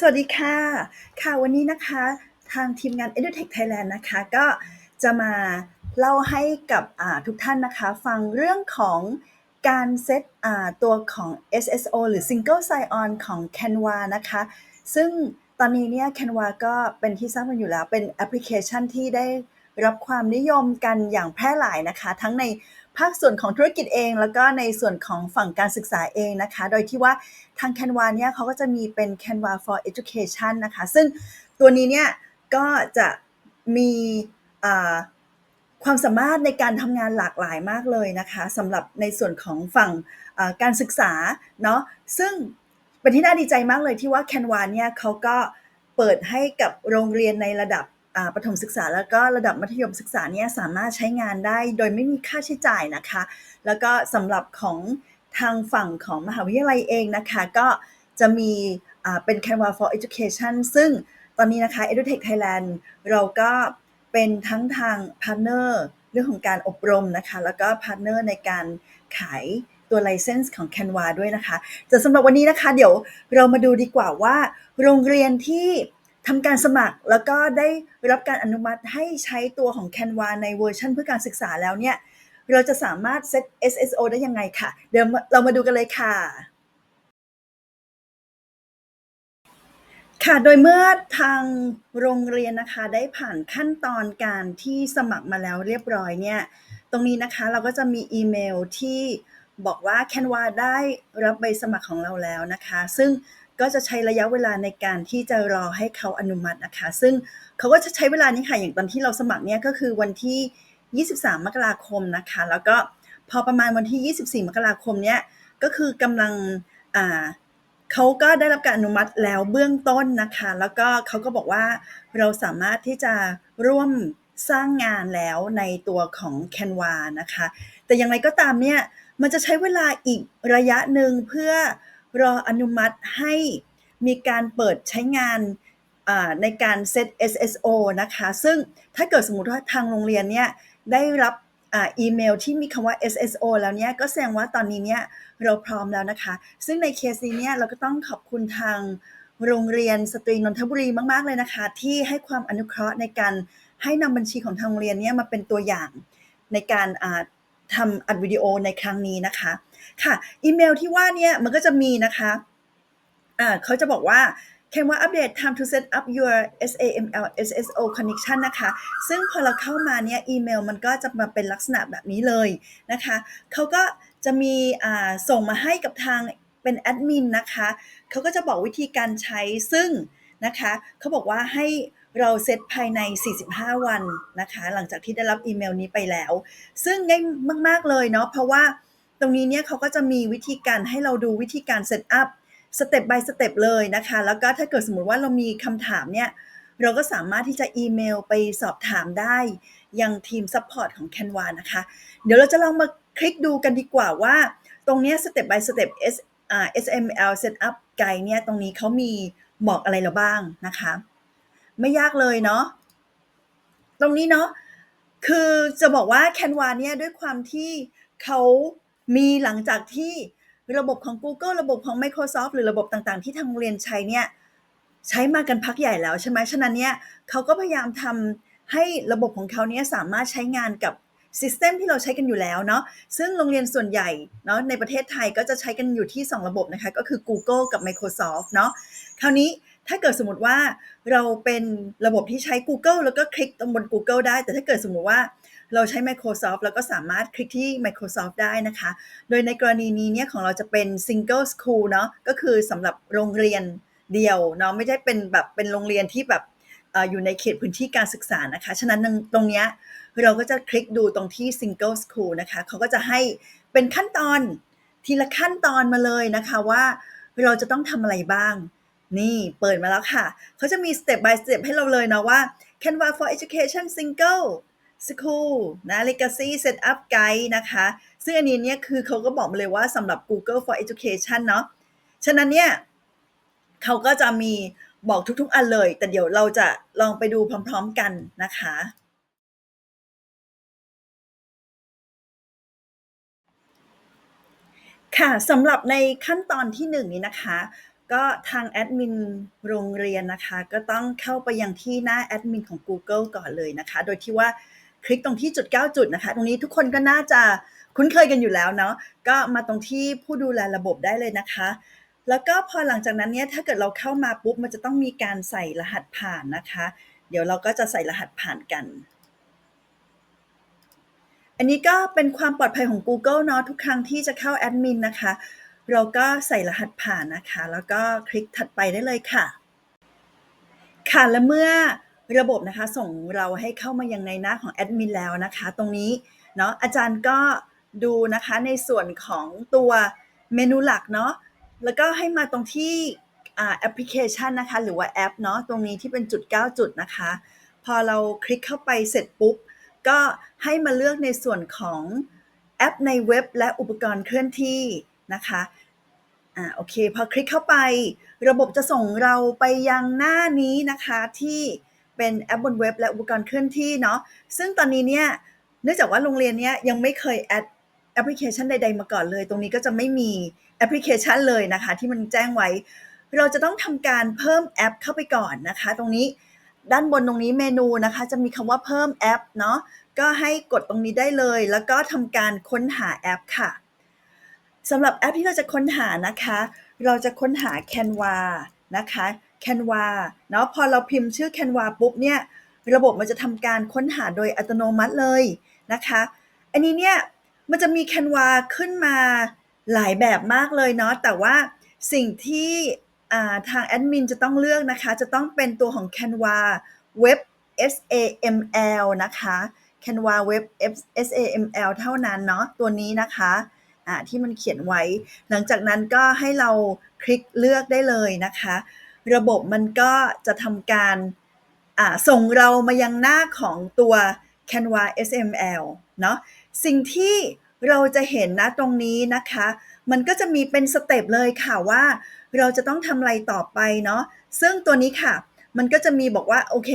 สวัสดีค่ะ ค่ะวันนี้นะคะทางทีมงาน EduTech Thailand นะคะก็จะมาเล่าให้กับทุกท่านนะคะ ฟังเรื่องของการเซตตัวของ SSO หรือ Single Sign-On ของ Canva นะคะ ซึ่งตอนนี้เนี่ย Canva ก็เป็นที่ทราบกันอยู่แล้วเป็นแอปพลิเคชันที่ได้รับความนิยมกันอย่างแพร่หลายนะคะ ทั้งใน ภาคส่วนของธุรกิจเอง แล้วก็ในส่วนของฝั่งการศึกษาเองนะคะ โดยที่ว่าทาง Canva เนี่ยเขาก็จะมีเป็น Canva for Education นะคะ ซึ่งตัวนี้เนี่ยก็จะมีความสามารถในการทำงานหลากหลายมากเลยนะคะสำหรับในส่วนของฝั่งการศึกษาเนาะซึ่งเป็นที่น่าดีใจมากเลยที่ว่า Canva เนี่ยเขาก็เปิดให้กับโรงเรียนในระดับ ประถมศึกษาแล้วก็ระดับมัธยมศึกษาเนี่ยสามารถใช้งานได้โดยไม่มีค่าใช้จ่ายนะคะ แล้วก็สำหรับของทางฝั่งของมหาวิทยาลัยเองนะคะ ก็จะมีอาเป็น Canva for Education ซึ่งตอนนี้นะคะ EduTech Thailand เราก็เป็นทั้งทางพาร์เนอร์เรื่องของการอบรมนะคะ แล้วก็พาร์เนอร์ในการขายตัว license ของ Canva ด้วยนะคะแต่สำหรับวันนี้นะคะ เดี๋ยวเรามาดูดีกว่าว่า โรงเรียนที่ ทำการสมัครแล้วก็ได้รับการอนุมัติให้ใช้ตัวของ Canva ในเวอร์ชันเพื่อการศึกษาแล้วเนี่ย เราจะสามารถเซต SSO ได้ยังไงค่ะ เดี๋ยวเรามาดูกันเลยค่ะ ค่ะ โดยเมื่อทางโรงเรียนนะคะได้ผ่านขั้นตอนการที่สมัครมาแล้วเรียบร้อยเนี่ย ตรงนี้นะคะเราก็จะมีอีเมลที่บอกว่า Canva ได้รับใบสมัครของเราแล้วนะคะ ซึ่ง ก็จะใช้ระยะเวลาในการที่จะรอให้เขาอนุมัตินะคะ ซึ่งเขาก็จะใช้เวลานี้ค่ะอย่างตอนที่เราสมัครเนี่ยก็คือวันที่ 23 มกราคมนะคะ แล้วก็พอประมาณวันที่ 24 มกราคมเนี่ยก็คือกำลังอ่าเขาก็ได้รับการอนุมัติแล้วเบื้องต้นนะคะ แล้วก็เขาก็บอกว่าเราสามารถที่จะร่วมสร้างงานแล้วในตัวของ Canva นะคะ แต่อย่างไรก็ตามเนี่ยมันจะใช้เวลาอีกระยะหนึ่งเพื่อ รออนุมัติให้มีการเปิดใช้งานในการเซต SSO นะคะ ซึ่งถ้าเกิดสมมติว่าทางโรงเรียนเนี่ยได้รับอีเมลที่มีคำว่า SSO แล้วเนี่ยก็แสดงว่าตอนนี้เนี่ยเราพร้อมแล้วนะคะ ซึ่งในเคสนี้เนี่ยเราก็ต้องขอบคุณทางโรงเรียนสตรีนนทบุรีมาก ๆ เลยนะคะ ที่ให้ความอนุเคราะห์ในการให้นำบัญชีของทางโรงเรียนเนี่ยมาเป็นตัวอย่างในการอ่า ทำอัดวิดีโอในครั้งนี้นะคะ ค่ะ อีเมลที่ว่าเนี่ยมันก็จะมีนะคะอ่าเขาจะบอกว่า Canva update time to set up your SAML SSO connection นะคะ ซึ่งพอเราเข้ามาเนี่ยอีเมลมันก็จะมาเป็นลักษณะแบบนี้เลยนะคะ เขาก็จะมีอ่าส่งมาให้กับทางเป็นแอดมินนะคะ เขาก็จะบอกวิธีการใช้ซึ่งนะคะ เขาบอกว่าให้ เราเซตภายใน 45 วันนะคะ หลังจากที่ได้รับอีเมลนี้ไปแล้ว ซึ่งง่ายมาก ๆ เลยเนาะ เพราะว่าตรงนี้เนี่ยเขาก็จะมีวิธีการให้เราดูวิธีการเซตอัพสเต็ป by สเต็ปเลยนะคะ แล้วก็ถ้าเกิดสมมติว่าเรามีคำถามเนี่ย เราก็สามารถที่จะอีเมลไปสอบถามได้ ยังทีมซัพพอร์ตของ Canva นะคะ เดี๋ยวเราจะลองมาคลิกดูกันดีกว่าว่า ตรงนี้สเต็ป by สเต็ป S อ่า SML Setup Guide เนี่ย ตรงนี้เขามีบอกอะไรเราบ้างนะคะ ไม่ยากเลยเนาะ ตรงนี้เนาะ คือจะบอกว่า Canva เนี่ยด้วยความที่เขามีหลังจากที่ระบบของ Google ระบบของ Microsoft หรือระบบต่างๆ ที่ทางโรงเรียนใช้เนี่ย ใช้มากันพักใหญ่แล้วใช่ไหม ฉะนั้นเนี่ยเขาก็พยายามทำให้ระบบของเขาเนี่ยสามารถใช้งานกับซิสเต็มที่เราใช้กันอยู่แล้วเนาะซึ่งโรงเรียนส่วนใหญ่เนาะในประเทศไทยก็จะใช้กันอยู่ที่ 2 ระบบนะคะ ก็คือ Google กับ Microsoft เนาะคราวนี้ ถ้าเกิดสมมติว่าเราเป็นระบบที่ใช้ Google แล้วก็คลิกตรงบน Google ได้ แต่ถ้าเกิดสมมติว่าเราใช้ Microsoft แล้วก็สามารถคลิกที่ Microsoft ได้นะคะ โดยในกรณีนี้เนี่ยของเราจะเป็น single school เนาะก็คือสำหรับโรงเรียนเดียวเนาะไม่ได้เป็นแบบเป็นโรงเรียนที่แบบอออยู่ในเขตพื้นที่การศึกษานะคะ ฉะนั้นตรงเนี้ยเราก็จะคลิกดูตรงที่ single school นะคะเขาก็จะให้เป็นขั้นตอนทีละขั้นตอนมาเลยนะคะว่าเราจะต้องทำอะไรบ้าง นี่เปิดมาแล้วค่ะ เขาจะมี step by step ให้เราเลยเนาะว่า Canva for Education Single School นะ Legacy Setup Guide นะคะ ซึ่งอันนี้เนี่ยคือเขาก็บอกมาเลยว่าสำหรับ Google for Education เนาะฉะนั้นเนี่ยเขาก็จะมีบอกทุกๆอันเลย แต่เดี๋ยวเราจะลองไปดูพร้อมๆกันนะคะ ค่ะสำหรับในขั้นตอนที่ 1 นี้นะคะ ก็ทางแอดมินโรงเรียนนะคะ ก็ต้องเข้าไปยังที่หน้าแอดมินของ Google ก่อนเลยนะคะ โดยที่ว่าคลิกตรงที่จุด 9 จุดนะคะ ตรงนี้ทุกคนก็น่าจะคุ้นเคยกันอยู่แล้วเนาะก็มาตรงที่ผู้ดูแลระบบได้เลยนะคะ แล้วก็พอหลังจากนั้นเนี่ยถ้าเกิดเราเข้ามาปุ๊บมันจะต้องมีการใส่รหัสผ่านนะคะ เดี๋ยวเราก็จะใส่รหัสผ่านกัน อันนี้ก็เป็นความปลอดภัยของ Google เนาะทุกครั้งที่จะเข้าแอดมินนะคะ เราก็ใส่รหัสผ่านนะคะ แล้วก็คลิกถัดไปได้เลยค่ะ ค่ะและเมื่อระบบนะคะ ส่งเราให้เข้ามายังในหน้าของแอดมินแล้วนะคะ ตรงนี้เนาะอาจารย์ก็ดูนะคะในส่วนของตัวเมนูหลักเนาะแล้วก็ให้มาตรงที่แอปพลิเคชันนะคะ หรือว่าแอปเนาะตรงนี้ที่เป็นจุด 9 จุดนะคะ พอเราคลิกเข้าไปเสร็จปุ๊บ ก็ให้มาเลือกในส่วนของแอปในเว็บและอุปกรณ์เคลื่อนที่ นะคะอ่าโอเคพอคลิกเข้าไป ระบบจะส่งเราไปยังหน้านี้นะคะที่เป็นแอปบนเว็บและอุปกรณ์เคลื่อนที่เนาะซึ่งตอนนี้เนี่ยเนื่องจากว่าโรงเรียนเนี้ยยังไม่เคยแอดแอปพลิเคชันใด ๆ มาก่อนเลย ตรงนี้ก็จะไม่มีแอปพลิเคชันเลยนะคะ ที่มันแจ้งไว้ เราจะต้องทำการเพิ่มแอปเข้าไปก่อนนะคะ ตรงนี้ด้านบนตรงนี้เมนูนะคะ จะมีคำว่าเพิ่มแอปเนาะก็ให้กดตรงนี้ได้เลย แล้วก็ทำการค้นหาแอปค่ะ สำหรับแอปที่เราจะค้นหานะคะ เราจะค้นหา Canva นะคะ Canva เนาะพอเราพิมพ์ชื่อ Canva ปุ๊บเนี่ยระบบมันจะทำการค้นหาโดยอัตโนมัติเลยนะคะ อันนี้เนี่ยมันจะมี Canva ขึ้นมาหลายแบบมากเลยเนาะแต่ว่าสิ่งที่ทางแอดมินจะต้องเลือกนะคะ จะต้องเป็นตัวของ Canva Web SAML นะคะ Canva Web SAML เท่านั้นเนาะตัวนี้นะคะ ที่มันเขียนไว้ หลังจากนั้นก็ให้เราคลิกเลือกได้เลยนะคะ ระบบมันก็จะทำการส่งเรามายังหน้าของตัว Canva SML เนาะสิ่งที่เราจะเห็นนะตรงนี้นะคะ มันก็จะมีเป็นสเต็ปเลยค่ะว่า เราจะต้องทำอะไรต่อไปเนาะซึ่งตัวนี้ค่ะ มันก็จะมีบอกว่าโอเค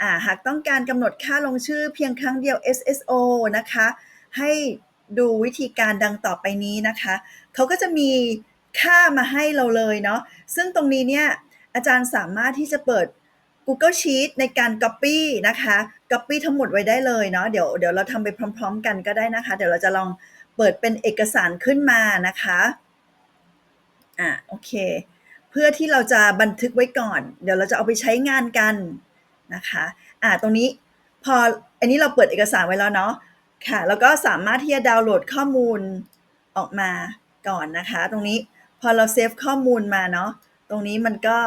อ่าหากต้องการกำหนดค่าลงชื่อเพียงครั้งเดียว SSO นะคะ ให้ ดูวิธีการดังต่อไปนี้นะคะเขาก็จะมีค่ามาให้เราเลยเนาะซึ่งตรงนี้เนี่ยอาจารย์สามารถที่จะเปิด Google Sheet ในการ Copy นะคะ Copy ทั้งหมดไว้ได้เลยเนาะเดี๋ยวเดี๋ยวเราทำไปพร้อม ๆ กันก็ได้นะคะ เดี๋ยวเราจะลองเปิดเป็นเอกสารขึ้นมานะคะอะโอเค เพื่อที่เราจะบันทึกไว้ก่อน เดี๋ยวเราจะเอาไปใช้งานกันนะคะอะตรงนี้พออันนี้เราเปิดเอกสารไว้แล้วเนาะ ค่ะ แล้วก็สามารถที่จะดาวน์โหลดข้อมูลออกมาก่อนนะคะ ตรงนี้พอเราเซฟข้อมูลมาเนาะตรงนี้มันก็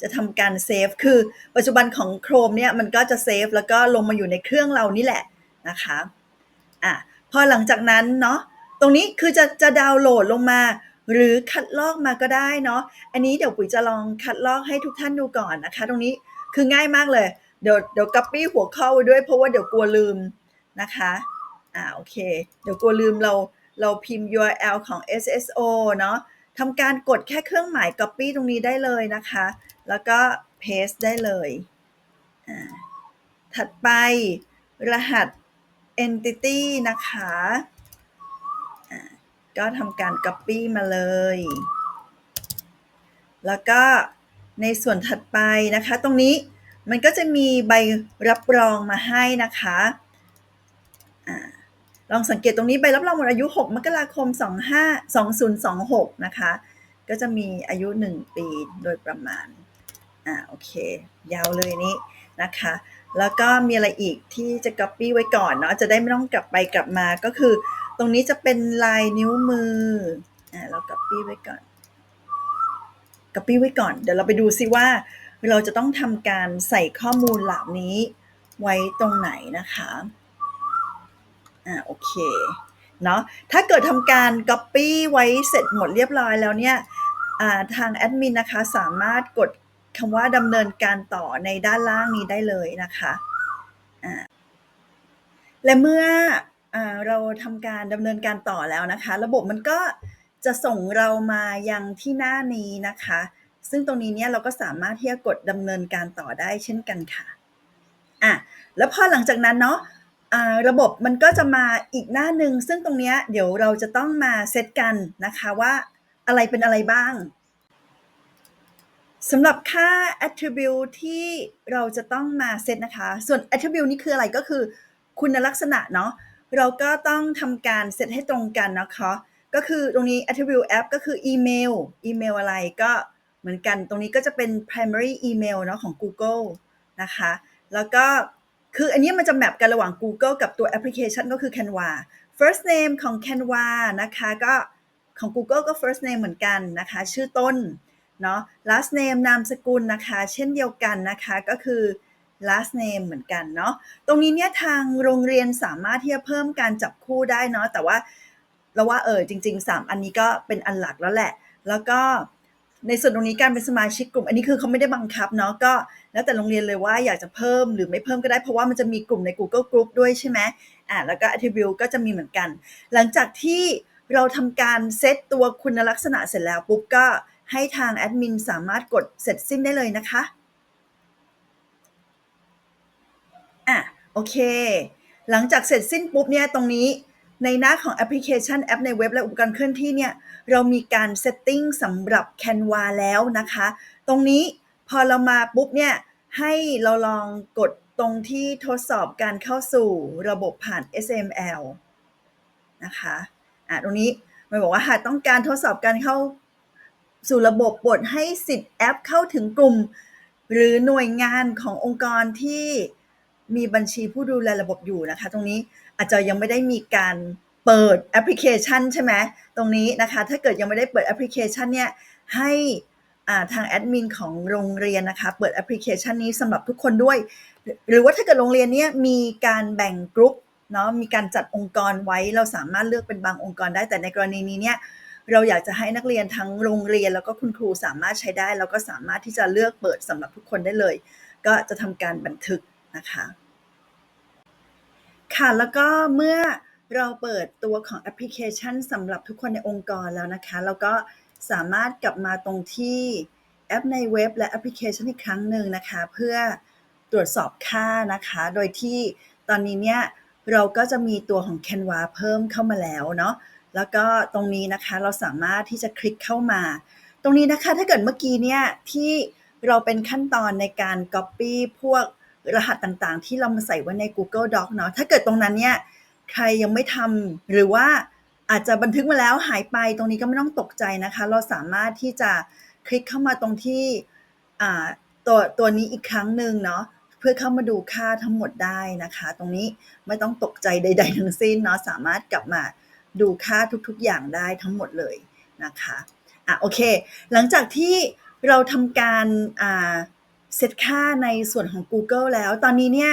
จะทำการเซฟคือปัจจุบันของ Chrome เนี่ยมันก็จะเซฟแล้วก็ลงมาอยู่ในเครื่องเรานี่แหละนะคะอะพอหลังจากนั้นเนาะตรงนี้คือจะจะดาวน์โหลดลงมา หรือคัดลอกมาก็ได้เนาะอันนี้เดี๋ยวปุ๋ยจะลองคัดลอกให้ทุกท่านดูก่อนนะคะ ตรงนี้คือง่ายมากเลย เดี๋ยวเดี๋ยว copy หัวข้อไว้ด้วยเพราะว่าเดี๋ยวกลัวลืมนะคะ อ่าโอเค เดี๋ยวกลัวลืมเราเราพิมพ์ URL ของ SSO เนาะทำการกดแค่เครื่องหมาย copy ตรงนี้ได้เลยนะคะ แล้วก็ paste ได้เลยอ่าถัดไปรหัส entity นะคะอ่าก็ทำการ copy มาเลย แล้วก็ในส่วนถัดไปนะคะ ตรงนี้มันก็จะมีใบรับรองมาให้นะคะ ลองสังเกตตรงนี้ใบรับรองหมดอายุ 6 มกราคม 25 2026 นะคะ ก็จะมีอายุ 1 ปีโดยประมาณ อ่า โอเค ยาวเลยนี้นะคะ แล้วก็มีอะไรอีกที่จะ copy ไว้ก่อนเนาะ จะได้ไม่ต้องกลับไปกลับมา ก็คือ ตรงนี้จะเป็นลายนิ้วมือ อ่า เรา copy ไว้ก่อน copy ไว้ก่อน เดี๋ยวเราไปดูซิว่าเราจะต้องทำการใส่ข้อมูลเหล่านี้ไว้ตรงไหนนะคะ อ่าโอเคเนาะถ้าเกิดทำการ Copy ไว้เสร็จหมดเรียบร้อยแล้วเนี่ยทางแอดมินนะคะสามารถกดคำว่าดำเนินการต่อในด้านล่างนี้ได้เลยนะคะและเมื่ออเราทำการดำเนินการต่อแล้วนะคะ ระบบมันก็จะส่งเรามายังที่หน้านี้นะคะ ซึ่งตรงนี้เนี่ยเราก็สามารถที่จะกดดำเนินการต่อได้เช่นกันค่ะอะแล้วพอหลังจากนั้นเนาะ ระบบมันก็จะมาอีกหน้าหนึ่งซึ่งตรงนี้เดี๋ยวเราจะต้องมาเซตกันนะคะว่าอะไรเป็นอะไรบ้างสำหรับค่า attribute ที่เราจะต้องมาเซตนะคะ ส่วน attribute นี่คืออะไรก็คือ คุณลักษณะเนาะเราก็ต้องทำการเซตให้ตรงกันนะคะก็คือตรงนี้ attribute app ก็คืออีเมลอีเมลอะไรก็เหมือนกัน ตรงนี้ก็จะเป็น primary email เนาะของ Google นะคะ แล้วก็ คืออันนี้มันจะแมปกันระหว่าง Google กับตัวแอปพลิเคชันก็คือ Canva first name ของ Canva นะคะก็ของ Google ก็ first name เหมือนกันนะคะ ชื่อต้นเนาะ last name นามสกุลนะคะ เช่นเดียวกันนะคะก็คือ last name เหมือนกันเนาะตรงนี้เนี่ยทางโรงเรียนสามารถที่จะเพิ่มการจับคู่ได้เนาะแต่ว่าเราว่าเออจริง ๆ 3 อันนี้ก็เป็นอันหลักแล้วแหละ แล้วก็ ในส่วนตรงนี้การเป็นสมาชิกกลุ่ม อันนี้คือเขาไม่ได้บังคับเนาะก็ แล้วแต่โรงเรียนเลยว่าอยากจะเพิ่มหรือไม่เพิ่มก็ได้เพราะว่ามันจะมีกลุ่มใน Google Group ด้วยใช่ไหมอ่าแล้วก็ attribute ก็จะมีเหมือนกัน หลังจากที่เราทำการเซตตัวคุณลักษณะเสร็จแล้วปุ๊บก็ให้ทางแอดมินสามารถกดเสร็จสิ้นได้เลยนะคะอะโอเค หลังจากเสร็จสิ้นปุ๊บเนี่ยตรงนี้ ในหน้าของแอปพลิเคชันแอปในเว็บและอุปกรณ์เคลื่อนที่เนี่ยเรามีการเซตติ้งสำหรับ Canva แล้วนะคะ ตรงนี้พอเรามาปุ๊บเนี่ยให้เราลองกดตรงที่ทดสอบการเข้าสู่ระบบผ่าน SML นะคะอะตรงนี้มันบอกว่าหากต้องการทดสอบการเข้าสู่ระบบปลดให้สิทธิ์แอปเข้าถึงกลุ่ม หรือหน่วยงานขององค์กรที่ มีบัญชีผู้ดูแลระบบอยู่นะคะ ตรงนี้อาจจะยังไม่ได้มีการเปิดแอปพลิเคชันใช่ไหมตรงนี้นะคะ ถ้าเกิดยังไม่ได้เปิดแอปพลิเคชันเนี่ยให้ทางแอดมินของโรงเรียนนะคะ เปิดแอปพลิเคชันนี้สำหรับทุกคนด้วย หรือว่าถ้าเกิดโรงเรียนเนี้ยมีการแบ่งกลุ่มเนาะมีการจัดองค์กรไว้เราสามารถเลือกเป็นบางองค์กรได้แต่ในกรณีนี้เนี่ยเราอยากจะให้นักเรียนทั้งโรงเรียนแล้วก็คุณครูสามารถใช้ได้ แล้วก็สามารถที่จะเลือกเปิดสำหรับทุกคนได้เลย ก็จะทำการบันทึก นะคะ ค่ะแล้วก็เมื่อเราเปิดตัวของแอปพลิเคชันสำหรับทุกคนในองค์กรแล้วนะคะ เราก็สามารถกลับมาตรงที่แอปในเว็บและแอปพลิเคชันอีกครั้งหนึ่งนะคะ เพื่อตรวจสอบค่านะคะ โดยที่ตอนนี้เนี่ยเราก็จะมีตัวของ Canva เพิ่มเข้ามาแล้วเนาะแล้วก็ตรงนี้นะคะเราสามารถที่จะคลิกเข้ามา ตรงนี้นะคะถ้าเกิดเมื่อกี้เนี่ยที่เราเป็นขั้นตอนในการ Copy พวก รหัสต่างๆ ที่เรามาใส่ไว้ใน Google Doc เนาะถ้าเกิดตรงนั้นเนี่ยใครยังไม่ทำหรือว่าอาจจะบันทึกมาแล้วหายไปตรงนี้ก็ไม่ต้องตกใจนะคะ เราสามารถที่จะคลิกเข้ามาตรงที่ตัวตัวนี้อีกครั้งหนึ่งเนาะเพื่อเข้ามาดูค่าทั้งหมดได้นะคะ ตรงนี้ไม่ต้องตกใจใด ๆ ทั้งสิ้นเนาะสามารถกลับมาดูค่าทุกๆอย่างได้ทั้งหมดเลยนะคะอะโอเค หลังจากที่เราทำการอ่า เซตค่าในส่วนของ Google แล้ว ตอนนี้เนี่ย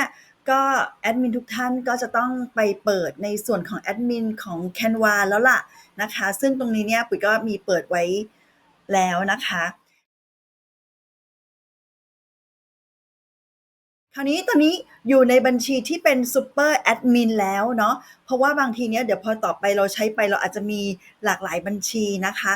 ก็แอดมินทุกท่านก็จะต้องไปเปิดในส่วนของแอดมินของ Canva แล้วล่ะนะคะ ซึ่งตรงนี้เนี่ยปุ๋ยก็มีเปิดไว้แล้วนะคะ คราวนี้ตอนนี้อยู่ในบัญชีที่เป็นซูเปอร์แอดมินแล้วเนาะเพราะว่าบางทีเนี้ยเดี๋ยวพอต่อไปเราใช้ไปเราอาจจะมีหลากหลายบัญชีนะคะ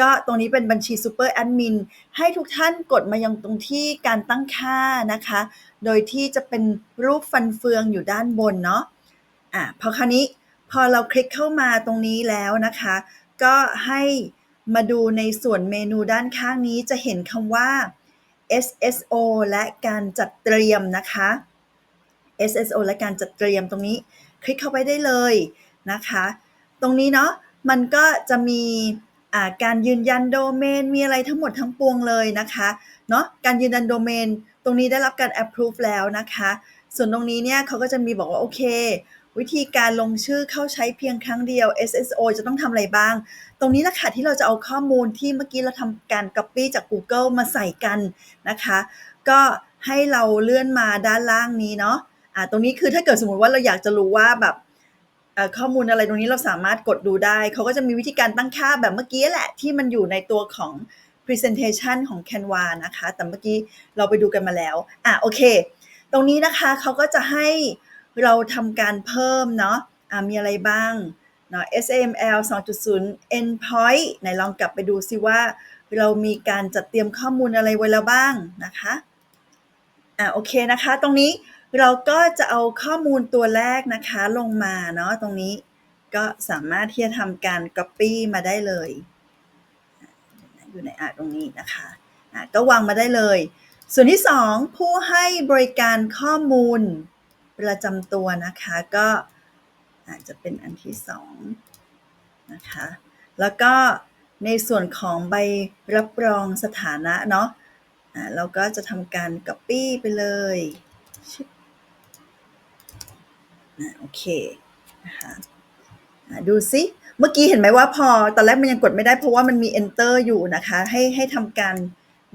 ก็ตรงนี้เป็นบัญชีซูเปอร์แอดมินให้ทุกท่านกดมายังตรงที่การตั้งค่านะคะ โดยที่จะเป็นรูปฟันเฟืองอยู่ด้านบนเนาะอะพอคราวนี้พอเราคลิกเข้ามาตรงนี้แล้วนะคะ ก็ให้มาดูในส่วนเมนูด้านข้างนี้จะเห็นคำว่า SSO และการจัดเตรียมนะคะ SSO และการจัดเตรียมตรงนี้ คลิกเข้าไปได้เลยนะคะ ตรงนี้เนาะมันก็จะมี การยืนยันโดเมนมีอะไรทั้งหมดทั้งปวงเลยนะคะเนาะการยืนยันโดเมนตรงนี้ได้รับการ approve แล้วนะคะ ส่วนตรงนี้เนี่ยเขาก็จะมีบอกว่า โอเค วิธีการลงชื่อเข้าใช้เพียงครั้งเดียว SSO จะต้องทำอะไรบ้าง ตรงนี้แหละค่ะที่เราจะเอาข้อมูลที่เมื่อกี้เราทำการ copy จาก Google มาใส่กันนะคะ ก็ให้เราเลื่อนมาด้านล่างนี้เนาะะตรงนี้คือถ้าเกิดสมมติว่าเราอยากจะรู้ว่าแบบ ข้อมูลอะไรตรงนี้เราสามารถกดดูได้ เขาก็จะมีวิธีการตั้งค่าแบบเมื่อกี้แหละ ที่มันอยู่ในตัวของ presentation ของ Canva นะคะ แต่เมื่อกี้เราไปดูกันมาแล้ว อะโอเค ตรงนี้นะคะเขาก็จะให้เราทำการเพิ่มเนาะะมีอะไรบ้างเนาะ SML 2.0 endpoint ไหนลองกลับไปดูซิว่า เรามีการจัดเตรียมข้อมูลอะไรไว้แล้วบ้างนะคะ อะโอเคนะคะ ตรงนี้ เราก็จะเอาข้อมูลตัวแรกนะคะลงมาเนาะตรงนี้ก็สามารถที่จะทำการ Copy มาได้เลย อยู่ในอาตรงนี้นะคะะก็วางมาได้เลย ส่วนที่ 2 ผู้ให้บริการข้อมูลประจำตัวนะคะก็อาจจะเป็นอันที่2นะคะแล้วก็ในส่วนของใบรับรองสถานะเนาะะเราก็จะทำการ Copy ไปเลยชึบอะ โอเคนะคะดูซิเมื่อกี้เห็นไหมว่าพอตอนแรกมันยังกดไม่ได้เพราะว่ามันมี enter อยู่นะคะ ให้ให้ทำการ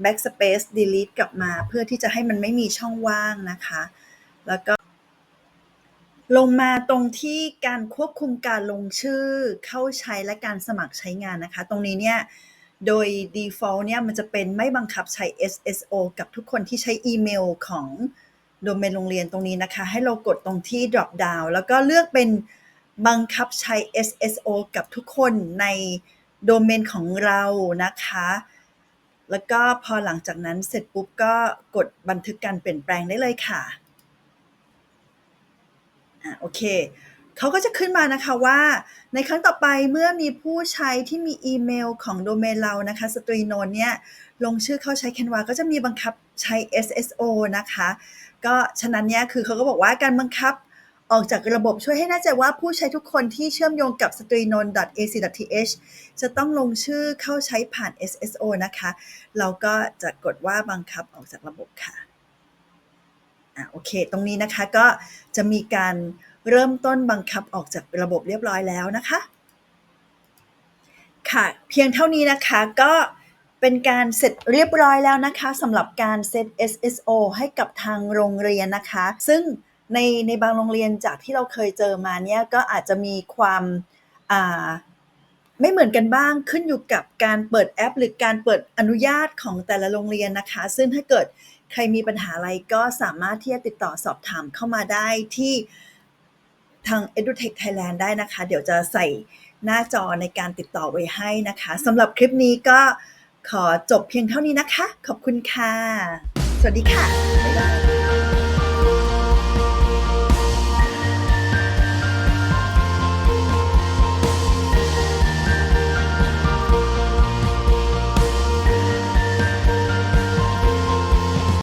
backspace delete กลับมา เพื่อที่จะให้มันไม่มีช่องว่างนะคะ แล้วก็ ลงมาตรงที่การควบคุมการลงชื่อเข้าใช้และการสมัครใช้งานนะคะ ตรงนี้เนี่ยโดย default เนี่ยมันจะเป็นไม่บังคับใช้ SSO กับทุกคนที่ใช้อีเมลของ โดเมนโรงเรียนตรงนี้นะคะ ให้เรากดตรงที่ drop down แล้วก็เลือกเป็นบังคับใช้ SSO กับทุกคนในโดเมนของเรานะคะ แล้วก็พอหลังจากนั้นเสร็จปุ๊บก็กดบันทึกการเปลี่ยนแปลงได้เลยค่ะอะโอเคเขาก็จะขึ้นมานะคะว่าในครั้งต่อไปเมื่อมีผู้ใช้ที่มีอีเมลของโดเมนเรานะคะสตรีโนนเนี่ยลงชื่อเข้าใช้ Canva ก็จะมีบังคับใช้ SSO นะคะ ก็ฉะนั้นเนี่ยคือเขาก็บอกว่าการบังคับออกจากระบบช่วยให้แน่ใจว่าผู้ใช้ทุกคนที่เชื่อมโยงกับ s t r e e n o n ac.th จะต้องลงชื่อเข้าใช้ผ่าน SSO นะคะ เราก็จะกดว่าบังคับออกจากระบบค่ะอะโอเค ตรงนี้นะคะก็จะมีการเริ่มต้นบังคับออกจากระบบเรียบร้อยแล้วนะคะ ค่ะ เพียงเท่านี้นะคะก็ เป็นการเสร็จเรียบร้อยแล้วนะคะสำหรับการเซต SSO ให้กับทางโรงเรียนนะคะ ซึ่งในในบางโรงเรียนจากที่เราเคยเจอมาเนี่ยก็อาจจะมีความอ่าไม่เหมือนกันบ้างขึ้นอยู่กับการเปิดแอป หรือการเปิดอนุญาตของแต่ละโรงเรียนนะคะ ซึ่งถ้าเกิดใครมีปัญหาอะไรก็สามารถที่จะติดต่อสอบถามเข้ามาได้ที่ทาง EduTech Thailand ได้นะคะ เดี๋ยวจะใส่หน้าจอในการติดต่อไว้ให้นะคะสำหรับคลิปนี้ก็ ขอจบเพียงเท่านี้นะคะ ขอบคุณค่ะ สวัสดีค่ะ บ๊ายบาย